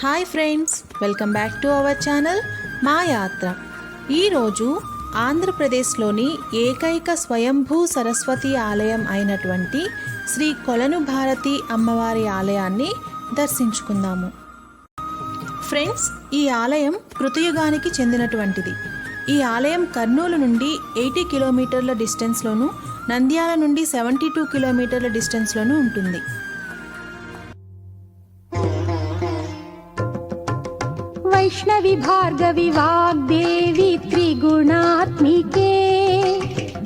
Hi friends welcome back to our channel మా యాత్ర. ఈరోజు ఆంధ్రప్రదేశ్లోని ఏకైక స్వయంభూ సరస్వతి ఆలయం అయినటువంటి శ్రీ కొలను భారతి అమ్మవారి ఆలయాన్ని దర్శించుకుందాము. ఫ్రెండ్స్ ఈ ఆలయం కృతయుగానికి చెందినటువంటిది. ఈ ఆలయం కర్నూలు నుండి ఎయిటీ కిలోమీటర్ల డిస్టెన్స్లోను నంద్యాల నుండి సెవెంటీ టూ కిలోమీటర్ల డిస్టెన్స్లోనూ ఉంటుంది. वैष्णवि भार्गवि वाग्देवी त्रिगुणात्मिके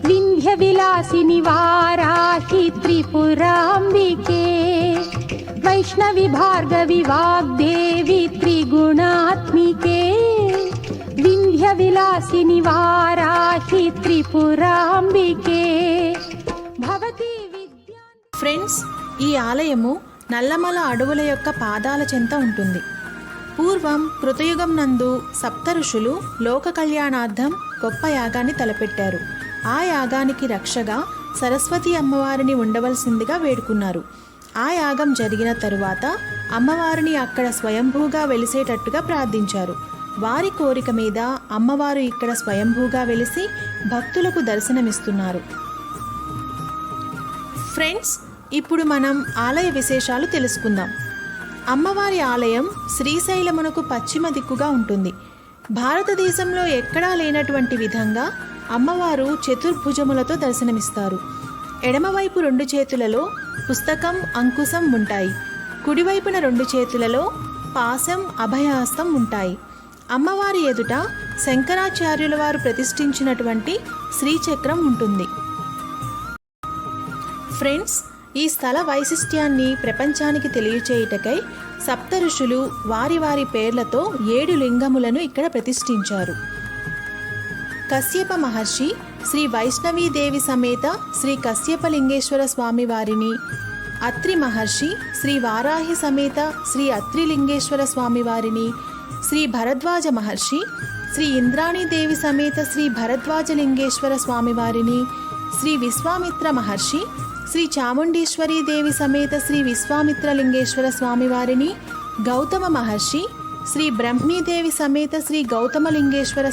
विन्ध्यविलासिनि वाराहि त्रिपुराम्बिके वैष्णवि भार्गवि वाग्देवी त्रिगुणात्मिके विन्ध्यविलासिनि वाराहि त्रिपुराम्बिके भवती विद्या ఫ్రెండ్స్ ఈ ఆలయము నల్లమల అడవుల యొక్క పాదాల చెంత ఉంటుంది పూర్వం కృతయుగం నందు సప్త ఋషులు లోక కళ్యాణార్థం గొప్ప యాగాన్ని తలపెట్టారు. ఆ యాగానికి రక్షగా సరస్వతి అమ్మవారిని ఉండవలసిందిగా వేడుకున్నారు. ఆ యాగం జరిగిన తరువాత అమ్మవారిని అక్కడ స్వయంభూగా వెలిసేటట్టుగా ప్రార్థించారు. వారి కోరిక మీద అమ్మవారు ఇక్కడ స్వయంభూగా వెలిసి భక్తులకు దర్శనమిస్తున్నారు. ఫ్రెండ్స్ ఇప్పుడు మనం ఆలయ విశేషాలు తెలుసుకుందాం. అమ్మవారి ఆలయం శ్రీశైలమునకు పశ్చిమ దిక్కుగా ఉంటుంది. భారతదేశంలో ఎక్కడా లేనటువంటి విధంగా అమ్మవారు చతుర్భుజములతో దర్శనమిస్తారు. ఎడమవైపు రెండు చేతులలో పుస్తకం అంకుశం ఉంటాయి. కుడివైపున రెండు చేతులలో పాసం అభయహస్తం ఉంటాయి. అమ్మవారి ఎదుట శంకరాచార్యుల వారు ప్రతిష్ఠించినటువంటి శ్రీచక్రం ఉంటుంది. ఫ్రెండ్స్ ఈ స్థల వైశిష్ట్యాన్ని ప్రపంచానికి తెలియచేయుటకై సప్త ఋషులు వారి వారి పేర్లతో ఏడు లింగములను ఇక్కడ ప్రతిష్ఠించారు. కశ్యప మహర్షి శ్రీ వైష్ణవీదేవి సమేత శ్రీ కశ్యపలింగేశ్వర స్వామి వారిని అత్రి మహర్షి శ్రీ వారాహి సమేత శ్రీ అత్రిలింగేశ్వర స్వామి వారిని శ్రీ భరద్వాజ మహర్షి శ్రీ ఇంద్రాణీదేవి సమేత శ్రీ భరద్వాజలింగేశ్వర లింగేశ్వర స్వామివారిని శ్రీ విశ్వామిత్ర మహర్షి శ్రీ చాముండేశ్వరీ దేవి సమేత శ్రీ విశ్వామిత్ర లింగేశ్వర గౌతమ మహర్షి శ్రీ బ్రహ్మీదేవి సమేత శ్రీ గౌతమ లింగేశ్వర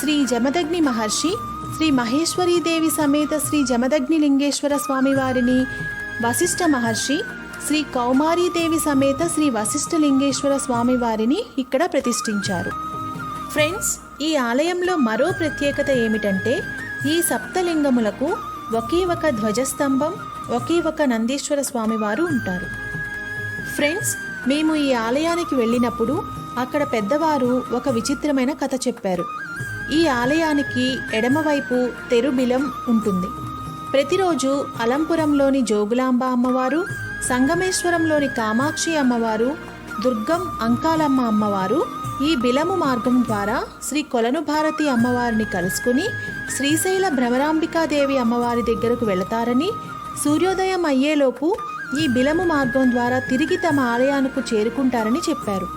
శ్రీ జమదగ్ని మహర్షి శ్రీ మహేశ్వరీదేవి సమేత శ్రీ జమదగ్ని లింగేశ్వర స్వామివారిని వశిష్ఠ మహర్షి శ్రీ కౌమారీదేవి సమేత శ్రీ వశిష్ఠ లింగేశ్వర స్వామివారిని ఇక్కడ ప్రతిష్ఠించారు. ఫ్రెండ్స్ ఈ ఆలయంలో మరో ప్రత్యేకత ఏమిటంటే ఈ సప్తలింగములకు ఒకే ఒక ధ్వజస్తంభం ఒకే ఒక నందీశ్వర స్వామివారు ఉంటారు. ఫ్రెండ్స్ మేము ఈ ఆలయానికి వెళ్ళినప్పుడు అక్కడ పెద్దవారు ఒక విచిత్రమైన కథ చెప్పారు. ఈ ఆలయానికి ఎడమవైపు తెరుబిలం ఉంటుంది. ప్రతిరోజు అలంపురంలోని జోగులాంబ అమ్మవారు సంగమేశ్వరంలోని కామాక్షి అమ్మవారు దుర్గం అంకాలమ్మ అమ్మవారు ఈ బిలము మార్గం ద్వారా శ్రీ కొలను భారతి అమ్మవారిని కలుసుకుని శ్రీశైల భ్రమరాంబికాదేవి అమ్మవారి దగ్గరకు వెళతారని సూర్యోదయం అయ్యేలోపు ఈ బిలము మార్గం ద్వారా తిరిగి తమ ఆలయానికి చేరుకుంటారని చెప్పారు.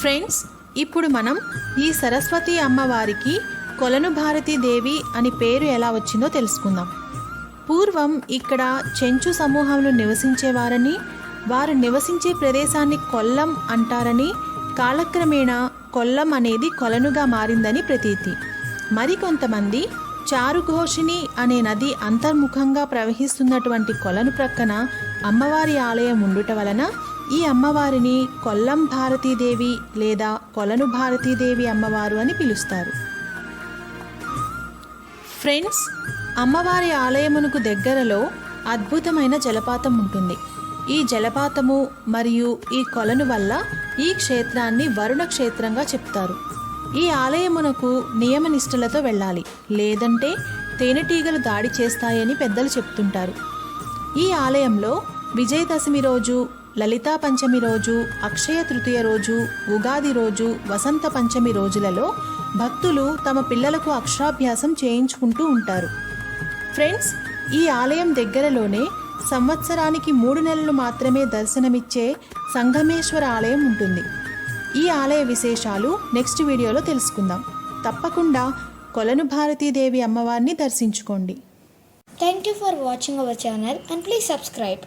ఫ్రెండ్స్ ఇప్పుడు మనం ఈ సరస్వతి అమ్మవారికి కొలను భారతీ దేవి అని పేరు ఎలా వచ్చిందో తెలుసుకుందాం. పూర్వం ఇక్కడ చెంచు సమూహంలో నివసించేవారని వారు నివసించే ప్రదేశాన్ని కొల్లం అంటారని కాలక్రమేణా కొల్లం అనేది కొలనుగా మారిందని ప్రతీతి. మరికొంతమంది చారుఘోషిణి అనే నది అంతర్ముఖంగా ప్రవహిస్తున్నటువంటి కొలను ప్రక్కన అమ్మవారి ఆలయం ఉండుట వలన ఈ అమ్మవారిని కొల్లం భారతీదేవి లేదా కొలను భారతీదేవి అమ్మవారు అని పిలుస్తారు. ఫ్రెండ్స్ అమ్మవారి ఆలయమునకు దగ్గరలో అద్భుతమైన జలపాతం ఉంటుంది. ఈ జలపాతము మరియు ఈ కొలను వల్ల ఈ క్షేత్రాన్ని వరుణ క్షేత్రంగా చెప్తారు. ఈ ఆలయమునకు నియమనిష్టలతో వెళ్ళాలి. లేదంటే తేనెటీగలు దాడి చేస్తాయని పెద్దలు చెప్తుంటారు. ఈ ఆలయంలో విజయదశమి రోజు లలితా పంచమి రోజు అక్షయ తృతీయ రోజు ఉగాది రోజు వసంత పంచమి రోజులలో భక్తులు తమ పిల్లలకు అక్షరాభ్యాసం చేయించుకుంటూ ఉంటారు. ఫ్రెండ్స్ ఈ ఆలయం దగ్గరలోనే సంవత్సరానికి మూడు నెలలు మాత్రమే దర్శనమిచ్చే సంగమేశ్వర ఆలయం ఉంటుంది. ఈ ఆలయ విశేషాలు నెక్స్ట్ వీడియోలో తెలుసుకుందాం. తప్పకుండా కొలను భారతీదేవి అమ్మవారిని దర్శించుకోండి. Thank you for watching our channel and please subscribe